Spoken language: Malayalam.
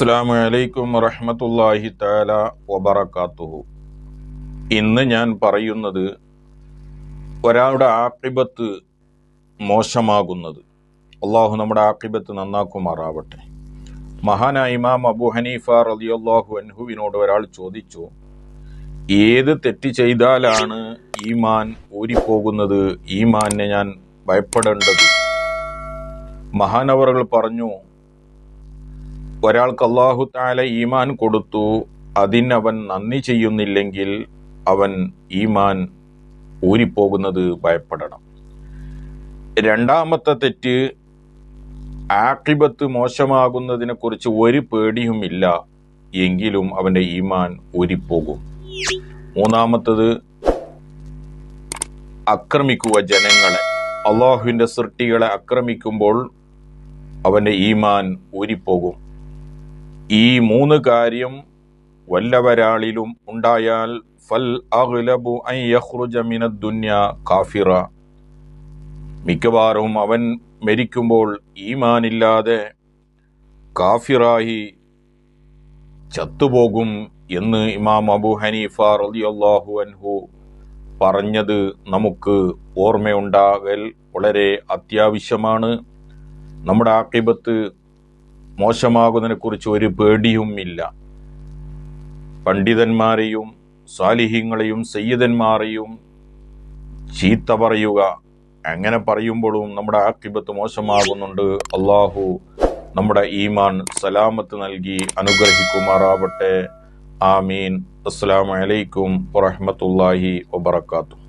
അസ്സാം വലൈക്കും വറഹമത്തല്ലാഹി താല വബറക്കാത്തുഹു ഇന്ന് ഞാൻ പറയുന്നത് ഒരാളുടെ ആക്കിബത്ത് മോശമാകുന്നത്. അള്ളാഹു നമ്മുടെ ആക്കിബത്ത് നന്നാക്കുമാറാവട്ടെ. മഹാനായ ഇമാം അബു ഹനീഫ റളിയല്ലാഹു അൻഹുവിനോട് ഒരാൾ ചോദിച്ചു ഏത് തെറ്റ് ചെയ്താലാണ് ഈമാൻ ഊരിപ്പോകുന്നത്? ഈമാനെ ഞാൻ ഭയപ്പെടേണ്ടത്? മഹാനവറുകൾ പറഞ്ഞു ഒരാൾക്ക് അള്ളാഹു താല ഈമാൻ കൊടുത്തു അതിനവൻ നന്ദി ചെയ്യുന്നില്ലെങ്കിൽ അവൻ ഈമാൻ ഊരിപ്പോകുന്നത് ഭയപ്പെടണം. രണ്ടാമത്തെ തെറ്റ് ആക്കിബത്ത് മോശമാകുന്നതിനെ കുറിച്ച് ഒരു പേടിയുമില്ല എങ്കിലും അവന്റെ ഈമാൻ ഊരിപ്പോകും. മൂന്നാമത്തത് ആക്രമിക്കുക ജനങ്ങളെ. അള്ളാഹുവിന്റെ സൃഷ്ടികളെ ആക്രമിക്കുമ്പോൾ അവന്റെ ഈമാൻ ഊരിപ്പോകും. ഈ മൂന്ന് കാര്യം വല്ലവരാളിലും ഉണ്ടായാൽ ഫൽ അഗ്ലബു ഐ യഖ്റുജ മിനദ് ദുന്യ കാഫിറ. മിക്കവാറും അവൻ മരിക്കുമ്പോൾ ഈമാനില്ലാതെ കാഫിറായി ചത്തുപോകും എന്ന് ഇമാം അബു ഹനീഫ റളിയല്ലാഹു അൻഹു പറഞ്ഞത് നമുക്ക് ഓർമ്മയുണ്ടാകൽ വളരെ അത്യാവശ്യമാണ്. നമ്മുടെ ആക്കിബത്ത് മോശമാകുന്നതിനെ കുറിച്ച് ഒരു പേടിയുമില്ല. പണ്ഡിതന്മാരെയും സാലിഹ്യങ്ങളെയും സയ്യിദന്മാരെയും ചീത്ത പറയുക അങ്ങനെ പറയുമ്പോഴും നമ്മുടെ ആക്കിബത്ത് മോശമാകുന്നുണ്ട്. അള്ളാഹു നമ്മുടെ ഈമാൻ സലാമത്ത് നൽകി അനുഗ്രഹിക്കുമാറാവട്ടെ. ആമീൻ. അസ്സലാമു അലൈക്കും വറഹ്മത്തുള്ളാഹി വബറകാതുഹു.